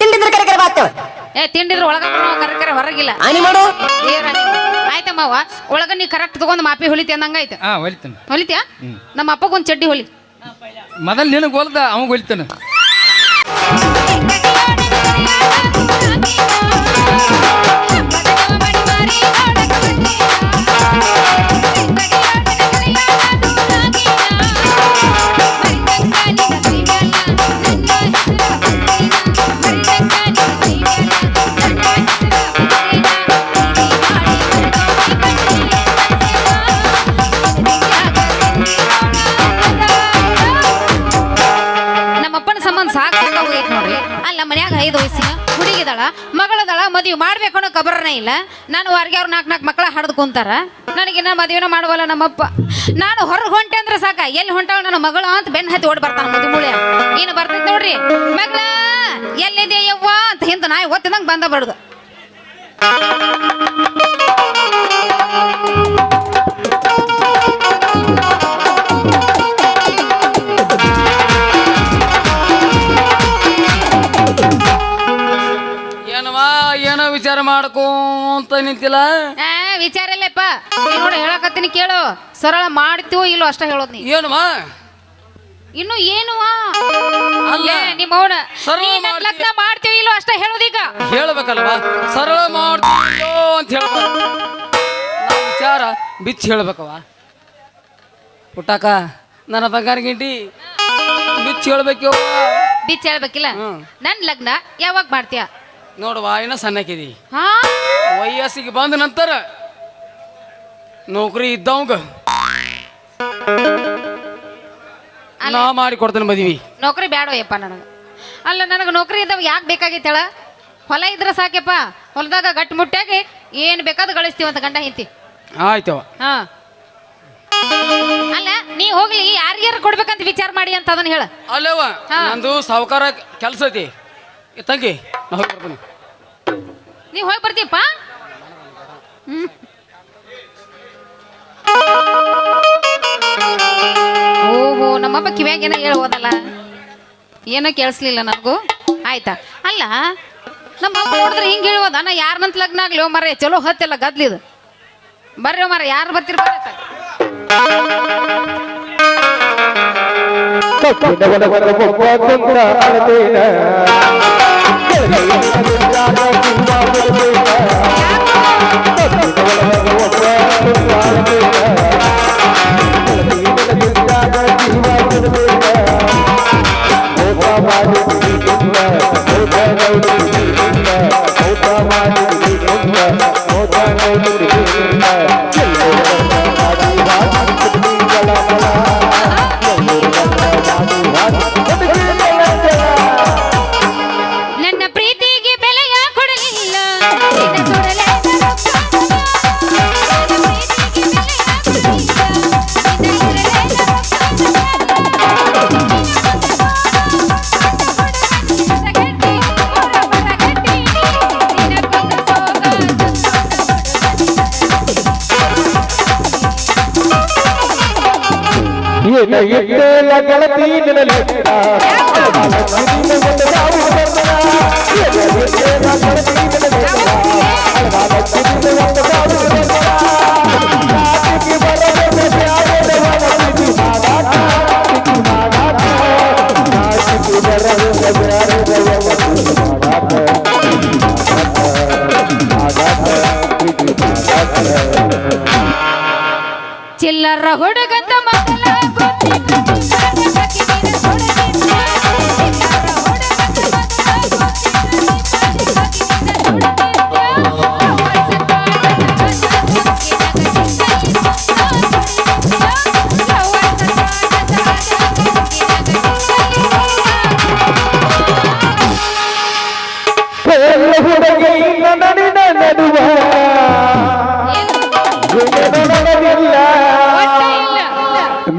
ತಿಂಡಿದ್ರ ಕರೆ ಕರೆ ಬಾತು. ಏ ತಿಂಡಿದ್ರ ಒಳಗ ಕರೆ ಕರೆ ಹೊರಗಿಲ್ಲ. ಆನಿ ಮಾಡು. ಏರ ಆಯ್ತಮ್ಮವ್ವ ಒಳಗ ನೀ ಕರೆಕ್ಟ್ ತಗೊಂಡ್ ಮಾಪಿ ಹೊಲಿತಿ ಅಂದಂಗ ಆಯ್ತು. ಹಾ ಹೊಲಿತಾನೆ. ಹೊಲಿತ್ಯಾ? ನಮ್ಮ ಅಪ್ಪಗೊಂದ್ ಚಡ್ಡಿ ಹೊಲಿ. ಮೊದಲು ನಿನಗೆ ಹೊಲ್ದ ಅವಾಗ ಹೊಲಿತಾನೆ. ಇಲ್ಲ. ನಾನು ಹೊರಗೆ ಅವ್ರು ನಾಲ್ಕು ನಾಲ್ಕು ಮಕ್ಕಳ ಹಡ್ದು ಕುಂತಾರ. ನನಗಿನ್ನ ಮದುವೆನ ಮಾಡುವಲ್ಲ ನಮ್ಮಪ್ಪ. ನಾನು ಹೊರಗೆ ಹೊಂಟೆ ಅಂದ್ರೆ ಸಾಕ. ಎಲ್ಲಿ ಹೊಂಟಾಳ ನನ್ನ ಮಗಳು ಅಂತ ಬೆನ್ನ ಹತ್ತಿ ಓಡಿ ಬರ್ತಾನ ಮದುಮೂಳೆ. ಮೂಳೆ ಏನು ಬರ್ತೈತಿ ನೋಡ್ರಿ. ಮಗಳ ಎಲ್ಲಿದೆ ಯವ್ವ ಅಂತ ಹಿಂದೆ ನಾಯಿ ಒತ್ತಿದಂಗೆ ಬಂದ ಬಡ್ದು. ವಿಚಾರ ಮಾಡ್ಕೋಂತ ನಿಂತಿಲ್ಲ? ಆ ವಿಚಾರ ಇಲ್ಲಪ್ಪ. ನೀ ನೋಡಿ ಹೇಳಕತ್ತೀನಿ ಕೇಳು. ಸರಳ ಮಾಡ್ತೀವೋ ಇಲ್ಲೋ ಅಷ್ಟ ಹೇಳೋದ್ ನೀ ಏನವಾ? ಇನ್ನು ಏನು ಅಲ್ಲ. ನಿಮ್ಮ ಅವನ ಸರಳ ಲಗ್ನ ಮಾಡ್ತೀವಿ. ಮಾಡ್ತೀವಿ ಇಲ್ಲೋ ಅಷ್ಟ ಹೇಳೋದೀಗ. ಹೇಳ್ಬೇಕಲ್ವಾ? ಸರಳ ಮಾಡ್ತೀಯೋ ಅಂತ ಹೇಳ್ಬೇಕು. ನಾವು ವಿಚಾರ ಬಿಚ್ಚಿ ಹೇಳ್ಬೇಕವ ಪುಟ್ಟಕ್ಕ ನನ್ನ ಬಂಗಾರ ಗಿಂಡಿ ಬಿಚ್ಚಿ ಹೇಳ್ಬೇಕು ಬಿಚ್ಚ ಹೇಳ್ಬೇಕಿಲ್ಲ? ನನ್ನ ನನ್ ಲಗ್ನ ಯಾವಾಗ ಮಾಡ್ತೀಯ? ನೋಡುವ ಇನ್ನ ಸಣ್ಣಕಿದಿ ಹಾ? ವಯಸ್ಸಿಗೆ ಬಂದ ನಂತರ ನೌಕರಿ ಇದ್ದವಂಗ ನಾ ಮಾಡಿ ಕೊಡ್ತೇನೆ ಮದ್ವಿ. ನೌಕರಿ ಬೇಡವಯ್ಯಪ್ಪ ನನಗೆ. ಅಲ್ಲ ನನಗೆ ನೌಕರಿ ಇದ್ದಾವ ಯಾಕೆ ಬೇಕಾಗಿತ್ತು ಹೇಳ? ಹೊಲ ಇದ್ರೆ ಸಾಕ್ಯಪ್ಪ. ಹೊಲದಾಗ ಗಟ್ಟಿ ಮುಟ್ಟಾಗಿ ಏನ್ ಬೇಕಾದ್ ಗಳಿಸ್ತೀವಂತ ಗಂಡ ಹಿಂತಿ ಆಯ್ತವ ಹಾ. ಅಲ್ಲ ನೀ ಹೋಗ್ಲಿ ಯಾರ್ಯಾರು ಕೊಡ್ಬೇಕಂತ ವಿಚಾರ ಮಾಡಿ ಅಂತ ಅದನ್ನ ಹೇಳ. ಅಲ್ಲವ ಹಾ. ನಂದು ಸಾವುಕಾರ ಕೆಲಸ ಐತಿ. ಏ, ತಂಗಿ ನಾ ಹೋಗಿ ಬರ್ತೀನಿ. ನೀ ಹೋಗಿ ಬರ್ತೀಯಪ್ಪ? ಹ್ಮ್. ಓಹೋ ನಮ್ಮಪ್ಪ ಕಿವ್ಯಾಗ ಏನೋ ಹೇಳ್ಬೋದಲ್ಲ ಏನೋ ಕೇಳಿಸ್ಲಿಲ್ಲ ನನಗೂ. ಆಯ್ತಾ? ಅಲ್ಲ ನಮ್ಮಪ್ಪ ನೋಡಿದ್ರೆ ಹಿಂಗೆ ಹೇಳ್ಬೋದ ನಾ ಯಾರನ್ನಂತ ಲಗ್ನ ಆಗ್ಲಿ ಓ ಮರ ಚಲೋ ಹತ್ತಿಲ್ಲ ಗದ್ಲಿದು ಬರ್ರಿ ಮರ ಯಾರು ಬರ್ತೀರಿ ಬರ್ರಿ ಅತ್ತಾಗ. ನನ್ನ ಇಟ್ಟೇಲ ಗೆಳತಿ ನಿನ್ನ ಹುಡುಗಂತ ಮೊದಲ ಗೊತ್ತಿಲ್ಲ,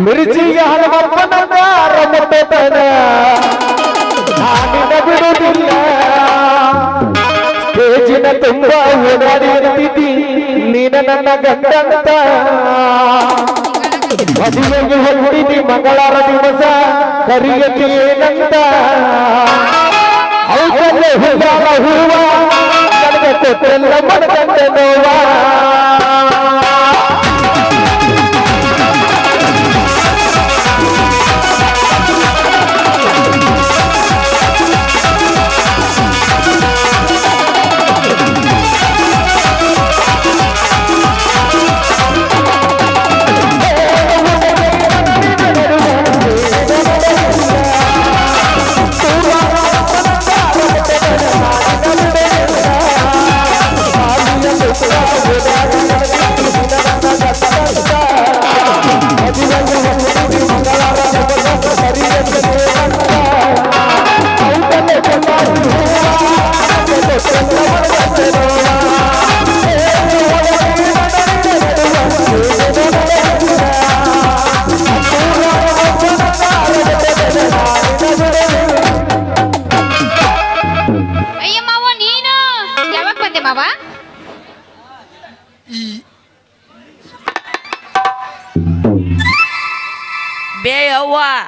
ಮಿರ್ಚಿಯ ಹನುಮಪ್ಪನ ರಮತನ ನಾನಿನ ಬಿಡುವುದಿಲ್ಲ. ಸ್ಟೇಜಿನ ತುಂಬ ಓಡಾಡಿರ್ತಿದ್ದಿ ನೀನ ನನ್ನ ಗಂಡಂತ. ಮದುವೆಗೆ ಹೊರಡಿದಿ ಮಂಗಳವಾರ ದಿವಸ. ಕರಿಯಕ್ಕೆ ಏನಂತ. ಹೂವ. ನನಗೆ ಕೊಟ್ಟೆಲ್ಲ ಮನಗಂಡ ನೋವಾ.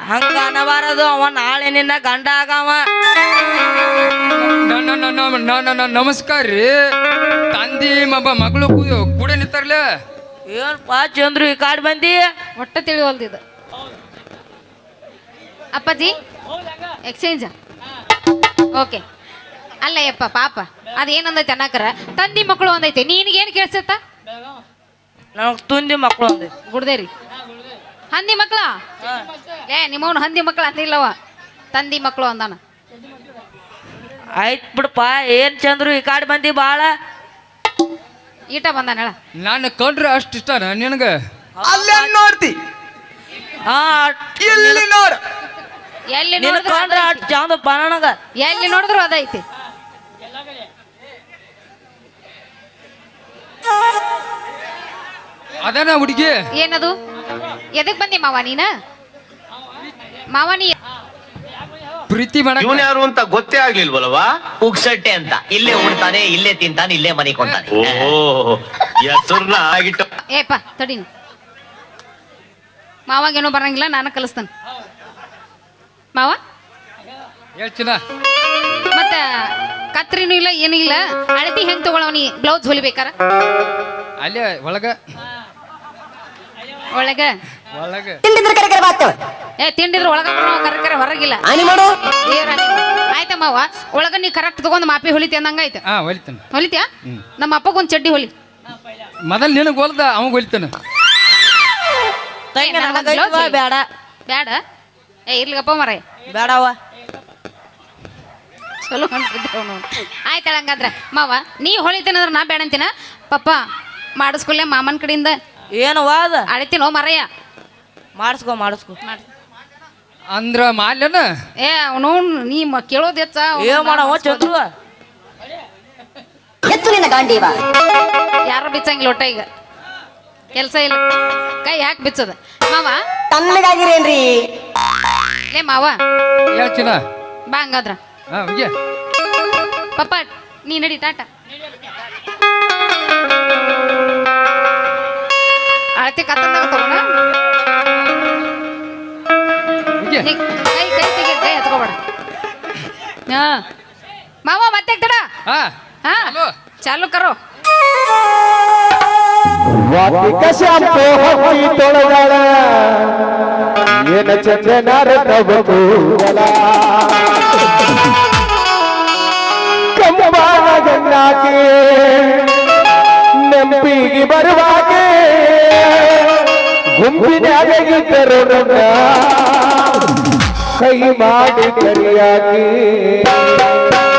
ಹಂಗ ಅನ್ನಬಾರದು ಅವ ನಾಳೆ ನಿನ್ನ ಗಂಡ ಆಗವ ನಮಸ್ಕಾರ ರೀ. ತಂದಿ ಮಬ್ಬ ಮಗಳು ಕೂಡ ಕೂಡ ನಿಂತಾರಲ್ಲ ಏನಪ್ಪ ಚಂದ್ರು ಈ ಕಾಡ್ ಬಂದಿ? ಹೊಟ್ಟೆ ತಿಳಿವಲ್ದಿದ. ಅಪ್ಪಾಜಿ ಎಕ್ಸ್ಚೇಂಜ್ ಓಕೆ ಅಲ್ಲ ಯಪ್ಪ ಪಾಪ. ಅದೇನಂದೈತೆ ಅನ್ನಕರ ತಂದಿ ಮಕ್ಕಳು ಒಂದೈತೆ. ನಿನಗೇನು ಕೇಳ್ಸತ್ತ ನನಗ್ ತುಂದಿ ಮಕ್ಕಳು ಒಂದೈತೆ. ಗುಡ್ದೇರಿ. ಹಂದಿ ಮಕ್ಳ? ಏ ನಿಮ್ಮವನು ಹಂದಿ ಮಕ್ಕಳು ಅಂದಿಲ್ಲವ ತಂದಿ ಮಕ್ಳು ಅಂದಾನ. ಆಯ್ತ್ ಬಿಡಪ್ಪ ಏನ್ ಚಂದ್ರು ಈ ಕಾಡ್ ಬಂದಿ ಬಾಳ? ಈಟ ಬಂದಾನ ಹೇಳ. ನಾನು ಕಂಡ್ರೆ ಅಷ್ಟು ಇಷ್ಟ ನಿನಗ? ಅಲ್ಲೇ ನೋಡ್ತಿ. ಹಾ ಇಲ್ಲಿ ನೋಡ. ಎಲ್ಲಿ ನಿನ್ ನೋಡಿದ್ರು ಕಂಡ್ರ ಚಂದ ನನಗ ಎಲ್ಲಿ ನೋಡಿದ್ರು ಅದೈತಿ ಅದನ ಹುಡುಗಿ? ಏನದು? ಎದಕ್ ಬಂದಿ ಮಾವ ನೀನ? ಮಾವ ನೀ ಪ್ರೀತಿ ಮಾಡಕ್ ಇವನ್ ಯಾರು ಅಂತ ಗೊತ್ತೇ ಆಗ್ಲಿಲ್ವಲ್ವಾ ಉಗ್ಸಟ್ಟೆ ಅಂತ. ಇಲ್ಲೇ ಉಣ್ತಾನೆ ಇಲ್ಲೇ ತಿಂತಾನೆ ಇಲ್ಲೇ ಮನೆ ಕೊಂತಾನೆ. ಓ ಹೆಸರ್ನ ಆಗಿಟ್ಟು ಏಪ ತಡೀನಿ. ಮಾವಾಗೇನೋ ಬರಂಗಿಲ್ಲ ನಾನು ಕಲಿಸ್ತಾನೆ. ಮಾವ? ಹೇಳ್ತೀನ? ಮತ್ತ ಕತ್ರಿನೂ ಇಲ್ಲ ಏನೂ ಇಲ್ಲ. ಅಳತಿ ಹೆಂಗ್ ತಗೊಳವನಿ ಬ್ಲೌಸ್ ಹೊಲಿಬೇಕಾರ? ಅಲ್ಲೇ ಒಳಗ. ಒಳಗ? ಒಳಗ. ಏ ತಿಂಡಿದ್ರ ಒಳಗ ಕರೆ ಕರೆ ಹೊರಗಿಲ್ಲ. ದೇವ್ರ ನೀವು. ಆಯ್ತ ಮಾವ ಒಳಗ ನೀ ಕರೆಕ್ಟ್ ತಗೊಂಡ್ ಮಾಪಿ ಹೊಲಿತಿ ಅಂದಂಗ ಆಯ್ತು. ಹಾ ಹೊಲಿತಾನ. ಹೊಲಿತ್ಯಾ? ನಮ್ಮ ಅಪ್ಪಗೊಂದ್ ಚಡ್ಡಿ ಹೊಲಿ. ಮೊದಲ್ ನಿನಗ್ ಹೊಲ್ದ ಅವಾಗ ಹೊಲಿತಾನ. ತಂಗಿ ನನಗೈತ್ವ blouse ಬೇಡ. ಬ್ಯಾಡ ಏ ಇರ್ಲಿಗಪ್ಪ ಮರ. ಬೇಡವ ಚಲೋ ಅನ್ಬಿದ್ದವ್ ನೋಡು ಆಯ್ತಾಳ ಹಂಗಂದ್ರ ಮಾವ ನೀ ಹೊಳಿತೀನಂದ್ರ ನಾ ಬೇಡ ಅಂತೀನ ಪಪ್ಪ ಮಾಡಿಸ್ಕೊಳ್ಳೆ ಮಾಮನ್ ಕಡೆಯಿಂದ. ಏನು ವಾದ ಅಳಿತೀನೋ ಮರಯ್ಯ. ಮಾಡಿಸ್ಕೊ ಮಾಡಿಸ್ಕೊ. ಅಂದ್ರ ಮಾಲ್ಯನ? ಏ ಅವನು ನೀ ಮ- ಕೇಳೋದ್ ಹೆಚ್ಚ ಏನ್ ಮಾಡವ ಚಂದ್ರು ಯಾರು ಬಿಚ್ಚಂಗಿಲ್ಲ ಒಟ್ಟ ಈಗ. ಕೆಲಸ ಇಲ್ಲ. ಕೈ ಯಾಕೆ ಬಿಚ್ಚದ? ಮಾವ? ತಣ್ಣಗಾಗಿರೇನ್ರಿ ಲೇ ಮಾವ? ಹೇಳ್ತೀನ? ಬಾ ಹಂಗಾದ್ರ. ಹಾ ಪಪ್ಪ ನೀ ನಡಿ ಟಾಟ. ಅಳತೆ ಕತ್ತಂದಾಗ ತಗೋಣ. ಹೋಗ್ಯ ನೀ ಕೈ ಕೈ ತೆಗಿ ಕೈ ಹತ್ಕೋಬೇಡ ಹಾ. ಮಾವ ಮತ್ತೆ ತಡ ಹಾ. ಹಾ. ಚಾಲು. ಕರೋ. ವಾತಿಕ ಶಾಂಪು ಹಚ್ಚಿ ತೊಳೆದಾಳ. ಏನ ಚಂದನಾರ ಗಣ್ಣಾಕೆ ನೆಂಪಿಗೆ ಬರುವಾಗೆ. ಗುಂಪಿನ್ಯಾಗ ಇದ್ದರು ನನ್ನ ಕೈ ಮಾಡಿ ಕರಿಯಾಗಿ ವಾತಿಕ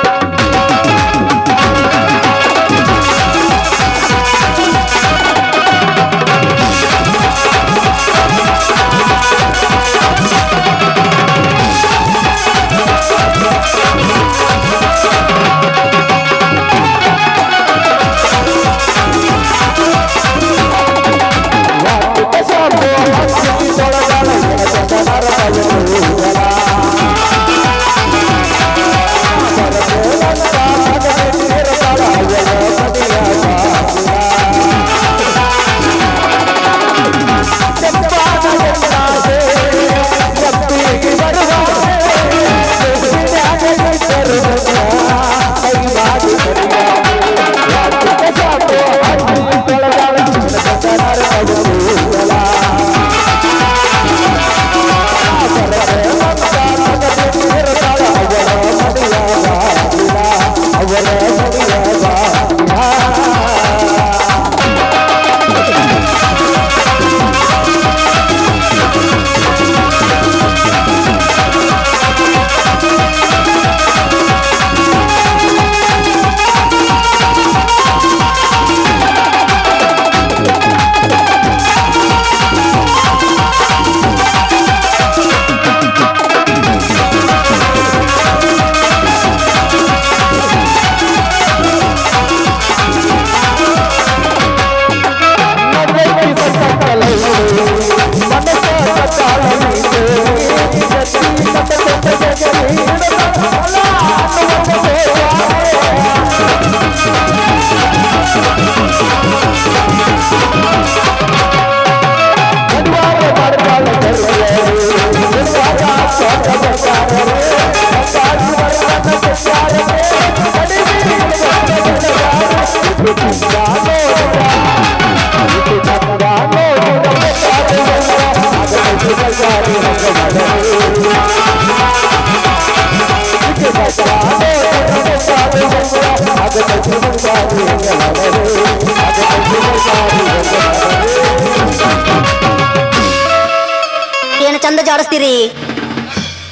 ಚಂದ ಜಾಡಿಸ್ತೀರಿ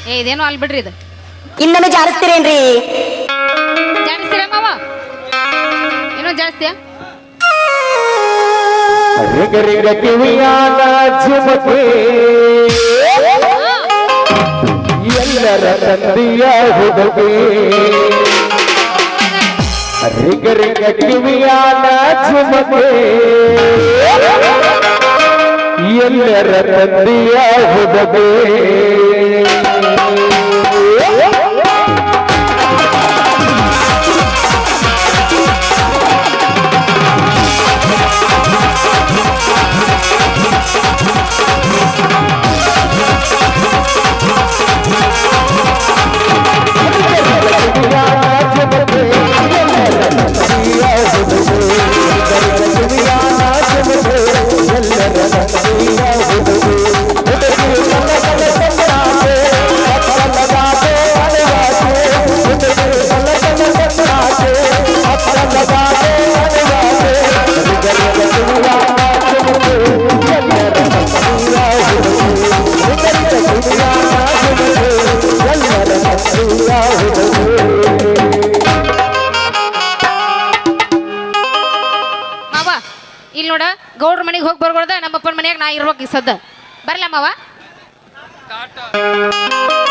ಏ ಇದೇನು ಅಲ್ಲಿ ಬಿಡ್ರಿ ಇದು. ಇನ್ನೊಮ್ಮೆ ಜಾಡಿಸ್ತೀರೇನ್ರಿ ಜಾಸ್ತಿ ಮಾವ? ಏನೋ ಜಾಸ್ತಿಯಾ ರಿಗ ಕಿವಿಯಾದ ಝುಮಕೆ ಎಲ್ಲರ ತಂದೆಯ ಹುಡುಗಿ ರಿಗ ಕಿವಿಯಾದ ಝುಮಕೆ रखे ಮನ್ಯಾಗ ನಾ ಇರ್ಬೇಕು ಈ ಸದ್ದ. ಬರ್ಲ ಟಾಟಾ